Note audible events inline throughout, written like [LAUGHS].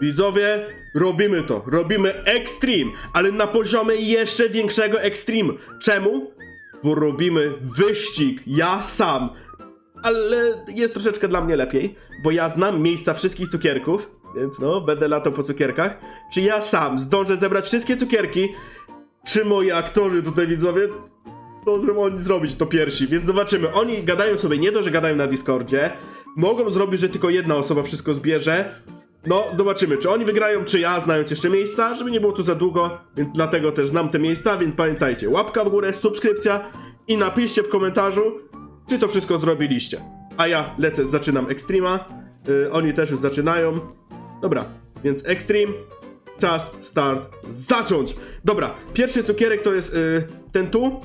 Widzowie, robimy to. Robimy Extreme, ale na poziomie jeszcze większego Extreme. Czemu? Bo robimy wyścig. Ja sam. Ale jest troszeczkę dla mnie lepiej, bo ja znam miejsca wszystkich cukierków, więc no, będę latał po cukierkach. Czy ja sam zdążę zebrać wszystkie cukierki? Czy moi aktorzy tutaj widzowie zdążą oni zrobić to pierwsi? Więc zobaczymy. Oni gadają sobie nie to, że gadają na Discordzie. Mogą zrobić, że tylko jedna osoba wszystko zbierze. No, zobaczymy, czy oni wygrają, czy ja, znając jeszcze miejsca, żeby nie było tu za długo, więc dlatego też znam te miejsca, więc pamiętajcie, łapka w górę, subskrypcja i napiszcie w komentarzu, czy to wszystko zrobiliście. A ja lecę, zaczynam Extrema, yy, oni też już zaczynają. Dobra, więc Extreme, czas, start, zacząć! Dobra, pierwszy cukierek to jest yy, ten tu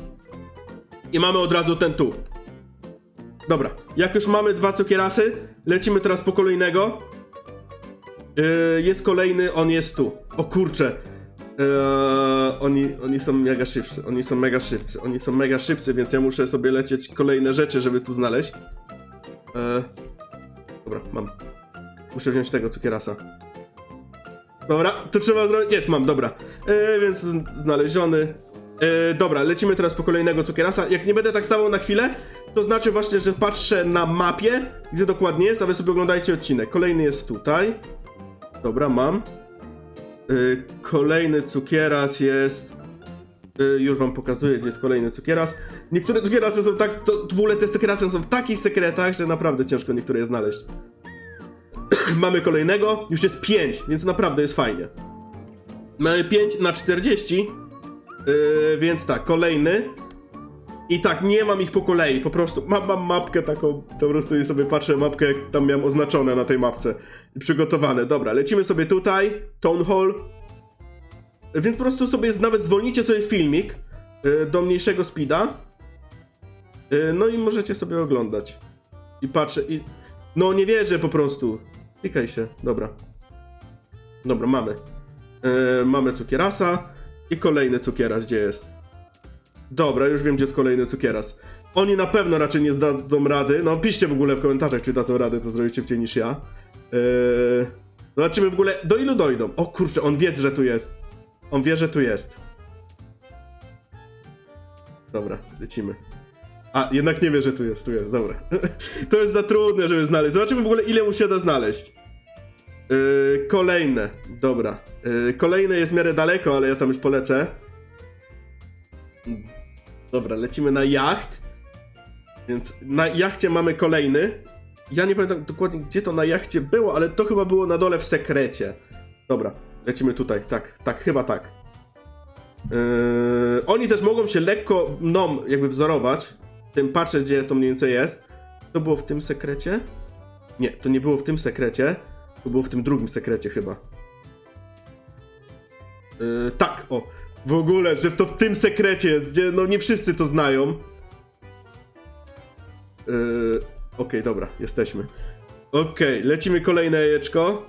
i mamy od razu ten tu. Dobra, jak już mamy dwa cukierasy, lecimy teraz po kolejnego. Yy, jest kolejny, on jest tu. O kurczę. Yy, oni, oni są mega szybcy, oni są mega szybcy, oni są mega szybcy, więc ja muszę sobie lecieć kolejne rzeczy, żeby tu znaleźć. Yy, dobra, mam. Muszę wziąć tego cukierasa. Dobra, to trzeba zrobić. Jest, mam, dobra. Yy, więc znaleziony. Dobra, lecimy teraz po kolejnego cukierasa. Jak nie będę tak stawał na chwilę, to znaczy właśnie, że patrzę na mapie, gdzie dokładnie jest, a wy sobie oglądajcie odcinek. Kolejny jest tutaj. Dobra, mam. Yy, kolejny cukieras jest. Yy, już wam pokazuję, gdzie jest kolejny cukieras. Niektóre cukierasy są tak. To, te cukierasy są w takich sekretach, że naprawdę ciężko niektóre je znaleźć. [CLEARS THROAT] Mamy kolejnego, już jest 5, więc naprawdę jest fajnie. Mamy 5 na 40, yy, więc tak, kolejny. I tak, nie mam ich po kolei, po prostu mam, mam mapkę taką, po prostu i sobie patrzę mapkę, jak tam miałem oznaczone na tej mapce. Przygotowane, dobra, lecimy sobie tutaj, Town Hall. Więc po prostu sobie nawet zwolnicie sobie filmik yy, do mniejszego speeda. Yy, no i możecie sobie oglądać. I patrzę, i... No nie wierzę po prostu. Klikaj się, dobra. Dobra, mamy. Yy, mamy cukierasa i kolejny cukieras, gdzie jest. Dobra, już wiem, gdzie jest kolejny cukieras. Oni na pewno raczej nie zdadzą rady. No, piszcie w ogóle w komentarzach, czy dadzą radę to zrobić szybciej niż ja. Yy... Zobaczymy w ogóle, do ilu dojdą. O kurczę, on wie, że tu jest. On wie, że tu jest. Dobra, lecimy. A, jednak nie wie, że tu jest, tu jest, dobra. [LAUGHS] to jest za trudne, żeby znaleźć. Zobaczymy w ogóle, ile mu się da znaleźć. Yy, kolejne, dobra. Yy, kolejne jest w miarę daleko, ale ja tam już polecę. Dobra, lecimy na jacht. Więc na jachcie mamy kolejny. Ja nie pamiętam dokładnie, gdzie to na jachcie było, ale to chyba było na dole w sekrecie. Dobra, lecimy tutaj, tak, tak, chyba tak. Yy, oni też mogą się lekko mną jakby wzorować. Tym patrzę, gdzie to mniej więcej jest. To było w tym sekrecie? Nie, to nie było w tym sekrecie. To było w tym drugim sekrecie chyba. Yy, tak, o. W ogóle, że to w tym sekrecie jest, gdzie no nie wszyscy to znają. Yy, Okej, dobra, jesteśmy. Okej, lecimy kolejne jajeczko.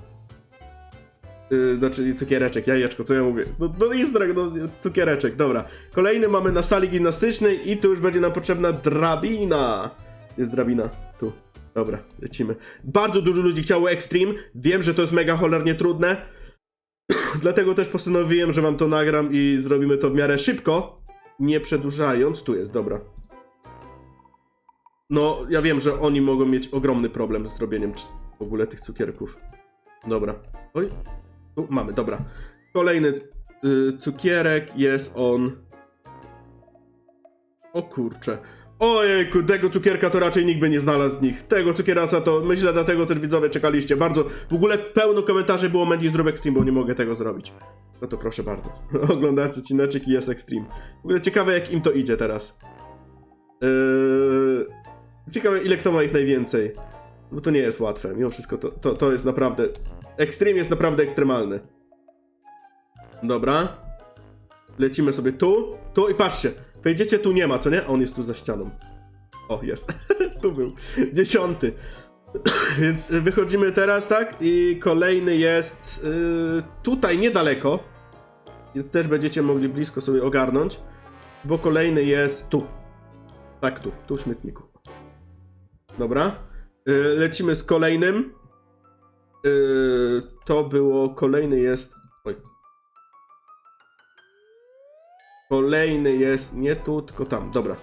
Yy, znaczy cukiereczek, jajeczko, co ja mówię? No, no jest drag, no, cukiereczek, dobra. Kolejny mamy na sali gimnastycznej i tu już będzie nam potrzebna drabina. Jest drabina, tu. Dobra, lecimy. Bardzo dużo ludzi chciało Extreme. Wiem, że to jest mega cholernie trudne. [COUGHS] Dlatego też postanowiłem, że wam to nagram i zrobimy to w miarę szybko. Nie przedłużając. Tu jest, dobra. No, ja wiem, że oni mogą mieć ogromny problem z zrobieniem c- w ogóle tych cukierków. Dobra. Oj. Tu mamy, dobra. Kolejny y, cukierek jest on. O kurcze. Ojejku, tego cukierka to raczej nikt by nie znalazł z nich. Tego cukierasa to myślę, dlatego też widzowie czekaliście bardzo. W ogóle pełno komentarzy było Mandy zrób Extreme, bo nie mogę tego zrobić. No to proszę bardzo. [LAUGHS] Oglądacie odcineczek i jest Extreme. W ogóle ciekawe jak im to idzie teraz. Yy... Ciekawe ile kto ma ich najwięcej. Bo to nie jest łatwe. Mimo wszystko to, to, to jest naprawdę... Extreme jest naprawdę ekstremalny. Dobra. Lecimy sobie tu, tu i patrzcie. Wejdziecie, tu nie ma, co nie? A On jest tu za ścianą. O, jest. [LAUGHS] tu był. Dziesiąty. [COUGHS] Więc wychodzimy teraz, tak? I kolejny jest yy, tutaj niedaleko. I też będziecie mogli blisko sobie ogarnąć. Bo kolejny jest tu. Tak, tu. Tu w śmietniku. Dobra. Yy, lecimy z kolejnym. Yy, to było, kolejny jest, oj. Kolejny jest, nie tu, tylko tam, dobra.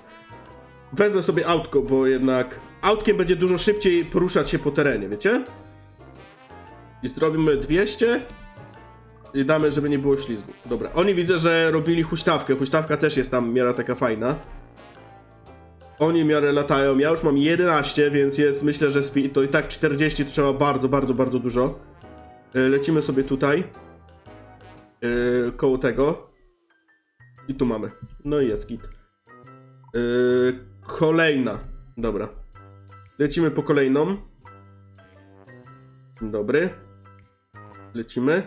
Wezmę sobie autko, bo jednak autkiem będzie dużo szybciej poruszać się po terenie, wiecie? I zrobimy 200 i damy, żeby nie było ślizgu. Dobra, oni widzę, że robili huśtawkę. Huśtawka też jest tam miara taka fajna. Oni miarę latają. Ja już mam 11, więc jest myślę, że speed to i tak 40 to trzeba bardzo, bardzo, bardzo dużo. Yy, Lecimy sobie tutaj. Yy, koło tego. I tu mamy. No i jest git. Yy, kolejna. Dobra. Lecimy po kolejną. Dobry. Lecimy.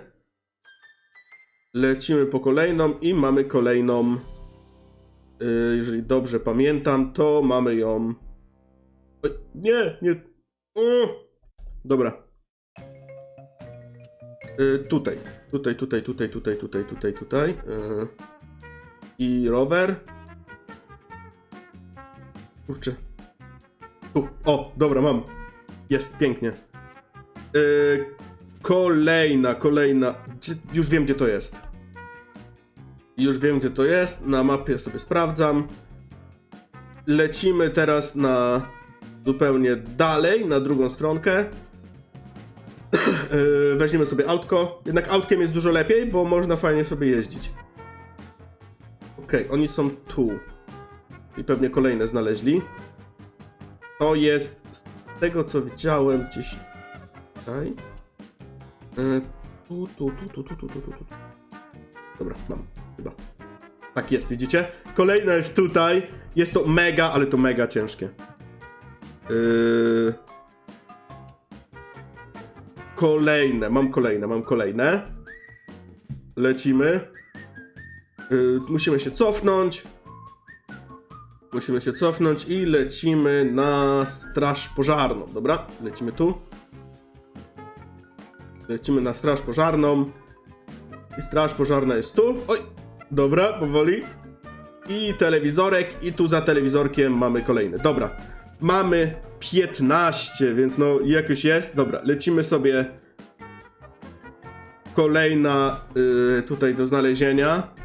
Lecimy po kolejną i mamy kolejną. Yy, jeżeli dobrze pamiętam, to mamy ją. Oj, nie, nie. O! Dobra. Yy, tutaj. Tutaj, tutaj, tutaj, tutaj, tutaj, tutaj, tutaj. Yy. I rower. Kurczę. Tu. O, dobra, mam. Jest, pięknie. Yy, kolejna, kolejna. Gdzie, już wiem, gdzie to jest. Już wiem, gdzie to jest. Na mapie sobie sprawdzam. Lecimy teraz na zupełnie dalej, na drugą stronkę. Yy, [COUGHS] Weźmiemy sobie autko. Jednak autkiem jest dużo lepiej, bo można fajnie sobie jeździć. Okej, oni są tu. I pewnie kolejne znaleźli. To jest z tego co widziałem gdzieś tutaj. E, tu, tu, tu, tu, tu, tu, tu, tu. Dobra, mam, chyba. Tak jest, widzicie? Kolejna jest tutaj. Jest to mega, ale to mega ciężkie. Yy... Kolejne, mam kolejne, mam kolejne. Lecimy. Yy, musimy się cofnąć. Musimy się cofnąć i lecimy na straż pożarną. Dobra, lecimy tu. Lecimy na straż pożarną. I straż pożarna jest tu. Oj, dobra, powoli. I telewizorek, i tu za telewizorkiem mamy kolejny. Dobra, mamy 15, więc no jakoś jest. Dobra, lecimy sobie. Kolejna y, tutaj do znalezienia.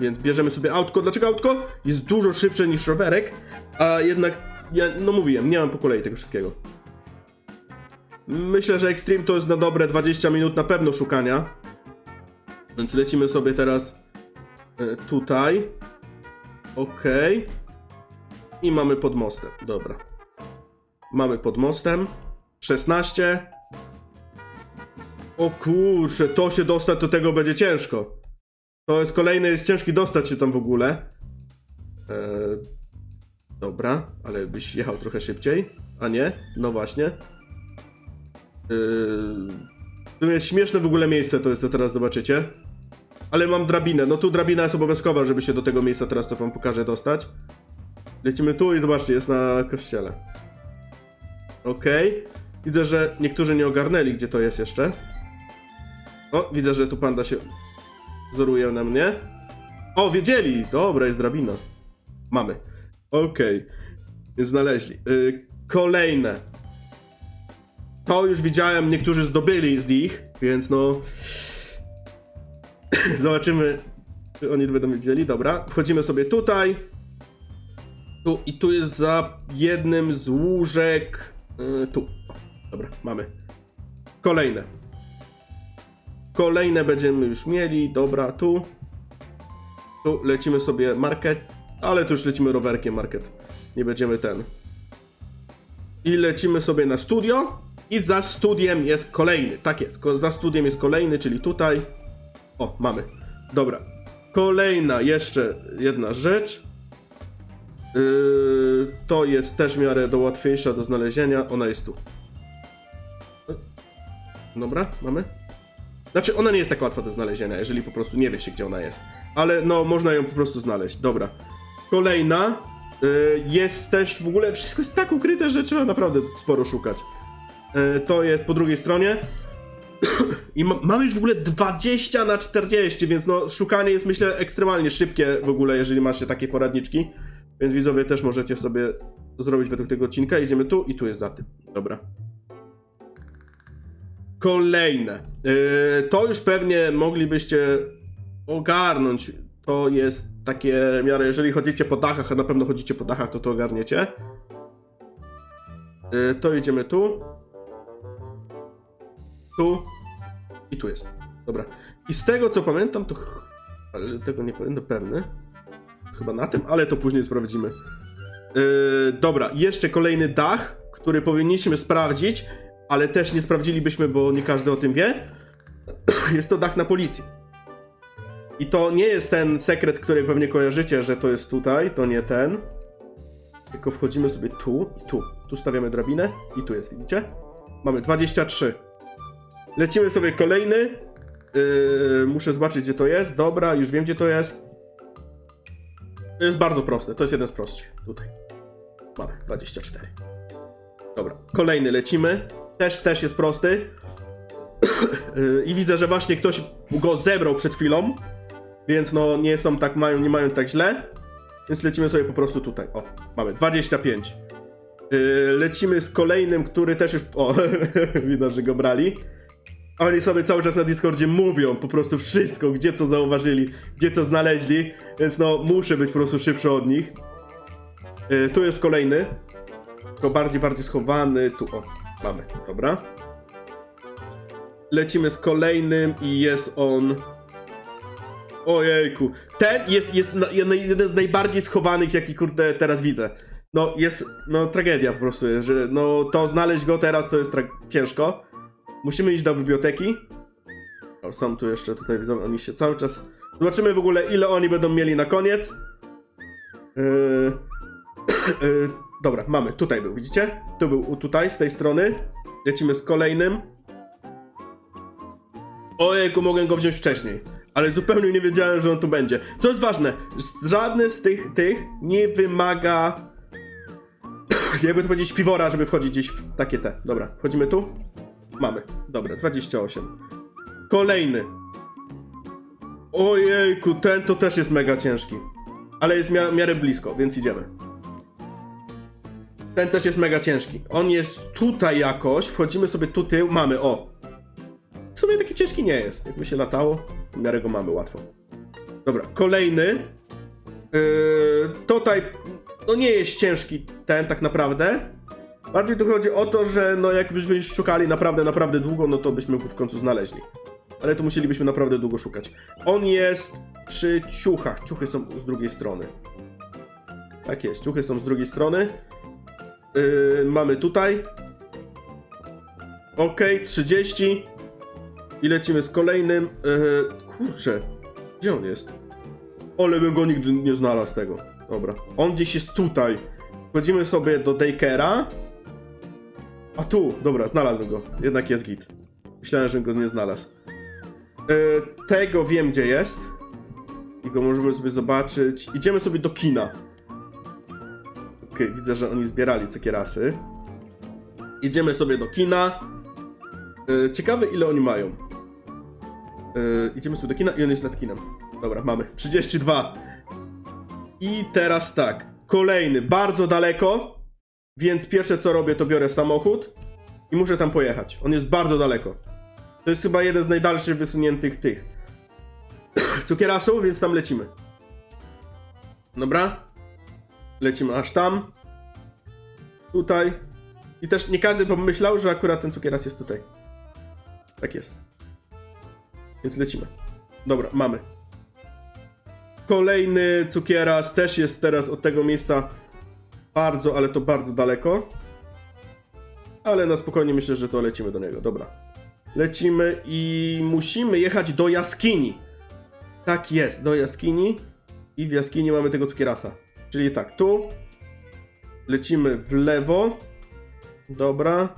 Więc bierzemy sobie autko. Dlaczego autko? Jest dużo szybsze niż rowerek, a jednak, ja, no mówiłem, nie mam po kolei tego wszystkiego. Myślę, że Extreme to jest na dobre 20 minut na pewno szukania. Więc lecimy sobie teraz e, tutaj. Okej. I mamy pod mostem. Dobra. Mamy pod mostem. 16. O kurczę, to się dostać do tego będzie ciężko. To jest kolejny, jest ciężki dostać się tam w ogóle. E, dobra, ale byś jechał trochę szybciej. A nie? No właśnie. Yy, to jest śmieszne w ogóle miejsce, to jest to teraz zobaczycie. Ale mam drabinę. No tu drabina jest obowiązkowa, żeby się do tego miejsca teraz, co wam pokażę, dostać. Lecimy tu i zobaczcie, jest na kościele. Okej. Widzę, że niektórzy nie ogarnęli, gdzie to jest jeszcze. O, widzę, że tu panda się wzoruje na mnie. O, wiedzieli! Dobra, jest drabina. Mamy. Okej. Znaleźli. Yy, kolejne. To już widziałem, niektórzy zdobyli z nich, więc no. [COUGHS] Zobaczymy, czy oni będą wiedzieli. Dobra, wchodzimy sobie tutaj. Tu i tu jest za jednym z łóżek. Yy, tu. Dobra, mamy. Kolejne. Kolejne będziemy już mieli. Dobra, tu. Tu lecimy sobie market, ale tu już lecimy rowerkiem market. Nie będziemy ten. I lecimy sobie na studio. I za studiem jest kolejny. Tak jest. Za studiem jest kolejny, czyli tutaj. O, mamy. Dobra. Kolejna jeszcze jedna rzecz. Yy, to jest też w miarę do łatwiejsza do znalezienia. Ona jest tu. Dobra, mamy. Znaczy, ona nie jest tak łatwa do znalezienia, jeżeli po prostu nie wie się, gdzie ona jest. Ale no, można ją po prostu znaleźć. Dobra. Kolejna. y, jest też w ogóle, wszystko jest tak ukryte, że trzeba naprawdę sporo szukać. Y, to jest po drugiej stronie. [CLEARS THROAT] I ma, mamy już w ogóle 20 na 40, więc no, szukanie jest myślę ekstremalnie szybkie w ogóle, jeżeli macie takie poradniczki. Więc widzowie też możecie sobie zrobić według tego odcinka. Idziemy tu i tu jest za tym. Dobra. Kolejne. Yy, to już pewnie moglibyście ogarnąć. To jest takie miarę, jeżeli chodzicie po dachach, a na pewno chodzicie po dachach, to to ogarniecie. Yy, to idziemy tu. Tu. I tu jest. Dobra. I z tego co pamiętam, to. Ale tego nie będę pewny. Chyba na tym, ale to później sprawdzimy. Yy, dobra, jeszcze kolejny dach, który powinniśmy sprawdzić, ale też nie sprawdzilibyśmy, bo nie każdy o tym wie. [CLEARS THROAT] Jest to dach na policji. I to nie jest ten sekret, który pewnie kojarzycie, że to jest tutaj, to nie ten. Tylko wchodzimy sobie tu i tu. Tu stawiamy drabinę i tu jest, widzicie? Mamy 23. Lecimy sobie kolejny. Yy, muszę zobaczyć, gdzie to jest. Dobra, już wiem, gdzie to jest. To jest bardzo proste. To jest jeden z prostszych. Tutaj. Mamy 24. Dobra, kolejny lecimy. Też, też jest prosty. Yy, [COUGHS] I widzę, że właśnie ktoś go zebrał przed chwilą. Więc no nie są tak, mają, nie mają tak źle. Więc lecimy sobie po prostu tutaj. O, mamy 25. Yy, lecimy z kolejnym, który też już. O, [LAUGHS] widać, że go brali. Oni sobie cały czas na Discordzie mówią po prostu wszystko, gdzie co zauważyli, gdzie co znaleźli, więc no muszę być po prostu szybszy od nich. Yy, tu jest kolejny, tylko bardziej, bardziej schowany, tu o, mamy, dobra. Lecimy z kolejnym i jest on... Ojejku, ten jest, jest jeden z najbardziej schowanych, jaki kurde teraz widzę. No jest, no tragedia po prostu jest, że no to znaleźć go teraz to jest ciężko. Musimy iść do biblioteki. O, są tu jeszcze, tutaj widzą, oni się cały czas... Zobaczymy w ogóle, ile oni będą mieli na koniec. Yy... [COUGHS] yy, dobra, mamy, tutaj był, widzicie? Tu był, tutaj, z tej strony. Lecimy z kolejnym. Ojejku, mogłem go wziąć wcześniej. Ale zupełnie nie wiedziałem, że on tu będzie. Co jest ważne, żadny z tych, tych nie wymaga... [COUGHS] Jakby to powiedzieć, piwora, żeby wchodzić gdzieś w takie te. Dobra, wchodzimy tu. Mamy. Dobra, 28. Kolejny. Ojejku, ten to też jest mega ciężki. Ale jest w mia- miarę blisko, więc idziemy. Ten też jest mega ciężki. On jest tutaj jakoś. Wchodzimy sobie tu tył. Mamy, o. W sumie taki ciężki nie jest. Jakby się latało, w miarę go mamy łatwo. Dobra, kolejny. Yy, tutaj, no nie jest ciężki ten tak naprawdę. Bardziej tu chodzi o to, że no jakbyśmy szukali naprawdę, naprawdę długo, no to byśmy go w końcu znaleźli. Ale tu musielibyśmy naprawdę długo szukać. On jest przy ciuchach. Ciuchy są z drugiej strony. Tak jest, ciuchy są z drugiej strony. Yy, mamy tutaj. Ok, 30. I lecimy z kolejnym. Yy, kurczę, gdzie on jest? Ale bym go nigdy nie znalazł tego. Dobra. On gdzieś jest tutaj. Wchodzimy sobie do Daycare'a. A tu, dobra, znalazłem go. Jednak jest git. Myślałem, że go nie znalazł. Yy, tego wiem, gdzie jest. I go możemy sobie zobaczyć. Idziemy sobie do kina. Widzę, że oni zbierali cukierasy. Idziemy sobie do kina. Yy, ciekawe, ile oni mają. Yy, idziemy sobie do kina i on jest nad kinem. Dobra, mamy 32. I teraz tak. Kolejny, bardzo daleko. Więc pierwsze co robię, to biorę samochód i muszę tam pojechać. On jest bardzo daleko. To jest chyba jeden z najdalszych wysuniętych tych [COUGHS] cukierasów, więc tam lecimy. Dobra. Lecimy aż tam. Tutaj. I też nie każdy pomyślał, że akurat ten cukieras jest tutaj. Tak jest. Więc lecimy. Dobra, mamy. Kolejny cukieras też jest teraz od tego miejsca bardzo, ale to bardzo daleko. Ale na spokojnie myślę, że to lecimy do niego. Dobra. Lecimy i musimy jechać do jaskini. Tak jest, do jaskini. I w jaskini mamy tego cukierasa. Czyli tak, tu. Lecimy w lewo. Dobra.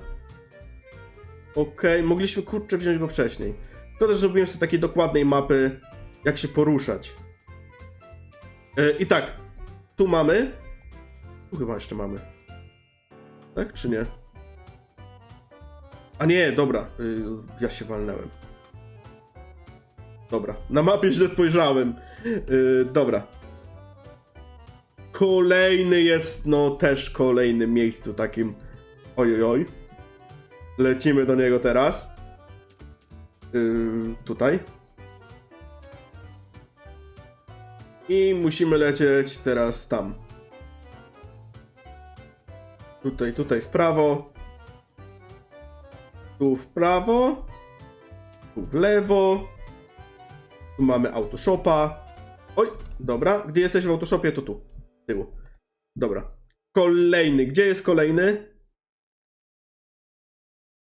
Okej, mogliśmy kurczę wziąć go wcześniej. To też zrobiłem sobie takiej dokładnej mapy, jak się poruszać. E, I tak, tu mamy. Tu chyba jeszcze mamy. Tak czy nie? A nie, dobra. y, ja się walnęłem. Dobra, na mapie źle spojrzałem. Y, dobra. Kolejny jest, no też kolejnym miejscu takim. Oj, oj. Lecimy do niego teraz. Yy, tutaj. I musimy lecieć teraz tam. Tutaj, tutaj w prawo. Tu w prawo. Tu w lewo. Tu mamy autoshopa. Oj, dobra. Gdy jesteś w autoshopie, to tu. Tyłu. Dobra. Kolejny. Gdzie jest kolejny?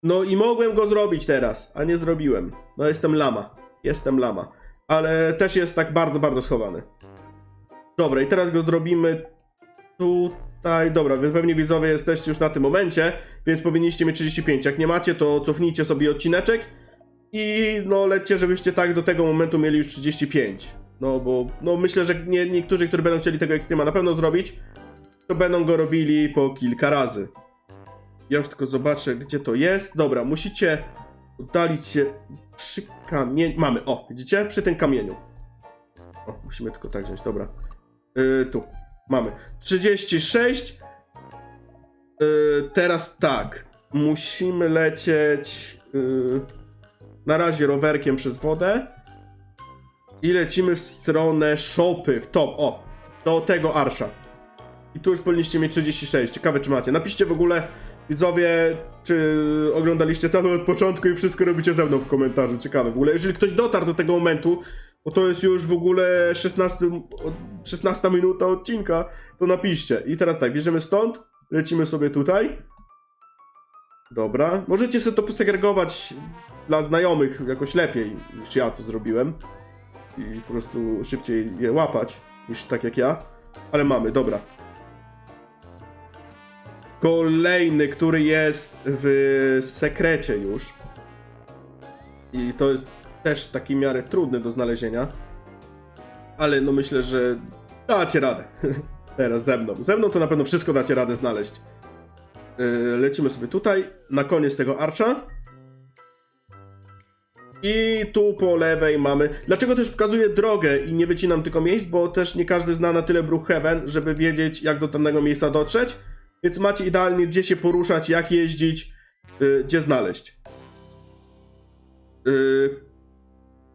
No i mogłem go zrobić teraz, a nie zrobiłem. No jestem lama. Jestem lama. Ale też jest tak bardzo, bardzo schowany. Dobra, i teraz go zrobimy tutaj. Dobra, wy pewnie widzowie jesteście już na tym momencie, więc powinniście mieć 35. Jak nie macie, to cofnijcie sobie odcineczek i no lećcie, żebyście tak do tego momentu mieli już 35. No bo no myślę, że nie, niektórzy, którzy będą chcieli tego ekstrema na pewno zrobić, to będą go robili po kilka razy. Ja już tylko zobaczę, gdzie to jest. Dobra, musicie oddalić się przy kamieniu. Mamy, o, widzicie? Przy tym kamieniu. O, musimy tylko tak wziąć, dobra. Yy, tu, mamy. 36. Yy, teraz tak. Musimy lecieć yy, na razie rowerkiem przez wodę. I lecimy w stronę szopy, w top, o, do tego arsza. I tu już powinniście mieć 36. Ciekawe, czy macie. Napiszcie w ogóle, widzowie, czy oglądaliście cały od początku i wszystko robicie ze mną w komentarzu. Ciekawe. W ogóle, jeżeli ktoś dotarł do tego momentu, bo to jest już w ogóle 16, od- 16 minuta odcinka, to napiszcie. I teraz tak, bierzemy stąd, lecimy sobie tutaj. Dobra. Możecie sobie to posegregować dla znajomych jakoś lepiej niż ja to zrobiłem. I po prostu szybciej je łapać niż tak jak ja. Ale mamy, dobra. Kolejny, który jest w sekrecie już. I to jest też taki miarę trudny do znalezienia. Ale no myślę, że dacie radę. [LAUGHS] Teraz ze mną. Ze mną to na pewno wszystko dacie radę znaleźć. Yy, lecimy sobie tutaj, na koniec tego archa. I tu po lewej mamy. Dlaczego też pokazuję drogę i nie wycinam tylko miejsc? Bo też nie każdy zna na tyle Brookhaven, żeby wiedzieć, jak do danego miejsca dotrzeć. Więc macie idealnie, gdzie się poruszać, jak jeździć, yy, gdzie znaleźć. Yy,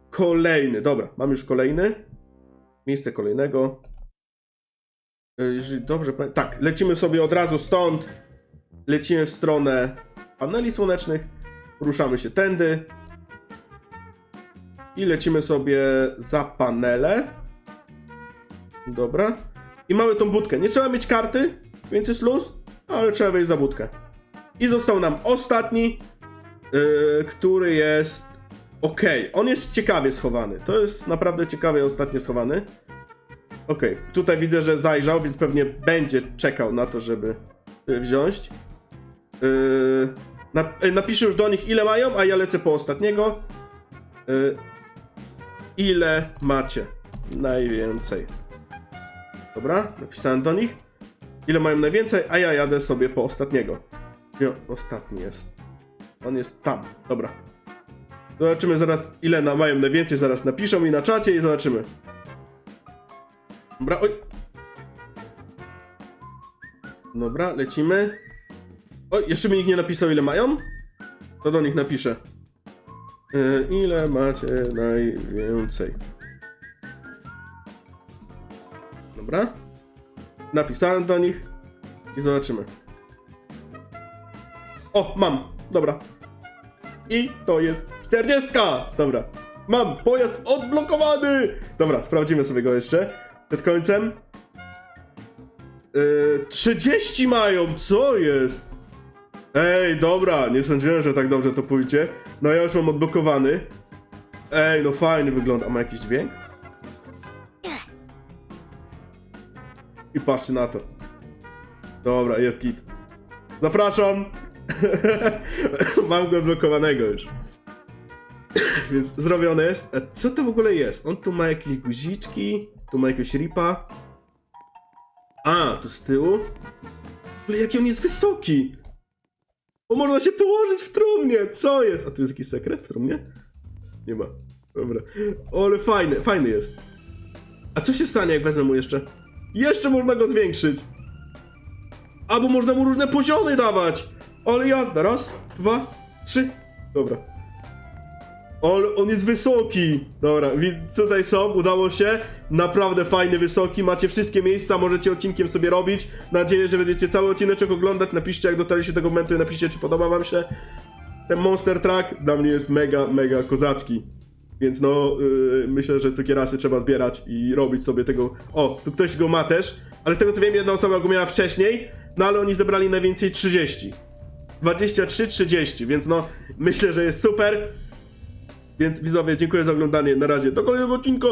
kolejny, dobra, mam już kolejny. Miejsce kolejnego. Yy, jeżeli dobrze. Tak, lecimy sobie od razu stąd. Lecimy w stronę paneli słonecznych. Ruszamy się tędy. I lecimy sobie za panele. Dobra. I mamy tą budkę. Nie trzeba mieć karty, więc jest luz, ale trzeba wejść za budkę. I został nam ostatni, yy, który jest ok. On jest ciekawie schowany. To jest naprawdę ciekawie ostatnio schowany. Ok, tutaj widzę, że zajrzał, więc pewnie będzie czekał na to, żeby yy, wziąć. Yy, yy, napiszę już do nich, ile mają, a ja lecę po ostatniego. Yy, ile macie najwięcej? Dobra, napisałem do nich. Ile mają najwięcej, a ja jadę sobie po ostatniego. Ostatni jest? On jest tam. Dobra. Zobaczymy zaraz, ile na, mają najwięcej. Zaraz napiszą mi na czacie i zobaczymy. Dobra, oj. Dobra, lecimy. Oj, jeszcze mi nikt nie napisał, ile mają. To do nich napiszę. E, ile macie najwięcej? Dobra. Napisałem do nich i zobaczymy. O, mam. Dobra. I to jest 40. Dobra. Mam pojazd odblokowany. Dobra, sprawdzimy sobie go jeszcze przed końcem. Yy, 30 mają, co jest? Ej, dobra, nie sądziłem, że tak dobrze to pójdzie. No ja już mam odblokowany. Ej, no fajnie wygląda. A ma jakiś dźwięk? I patrzcie na to. Dobra, jest git. Zapraszam! [LAUGHS] Mam go odblokowanego już. Więc zrobione jest. A co to w ogóle jest? On tu ma jakieś guziczki, tu ma jakiegoś ripa. A, tu z tyłu. Ale jaki on jest wysoki! O, można się położyć w trumnie! Co jest? A tu jest jakiś sekret w trumnie? Nie ma. Dobra. O, ale fajny, fajny jest. A co się stanie, jak wezmę mu jeszcze? Jeszcze można go zwiększyć. Albo można mu różne poziomy dawać. Ale jazda. Raz, dwa, trzy. Dobra. On, on jest wysoki. Dobra, więc tutaj są, udało się. Naprawdę fajny, wysoki. Macie wszystkie miejsca, możecie odcinkiem sobie robić. Nadzieję, że będziecie cały odcineczek oglądać. Napiszcie, jak dotarliście do tego momentu i napiszcie, czy podoba wam się. Ten Monster Truck dla mnie jest mega, mega kozacki. Więc no, yy, myślę, że cukierasy trzeba zbierać i robić sobie tego. O, tu ktoś go ma też, ale tego to wiem, jedna osoba go miała wcześniej, no ale oni zebrali najwięcej 30. 23, 30, więc no, myślę, że jest super. Więc widzowie, dziękuję za oglądanie. Na razie, do kolejnego odcinka.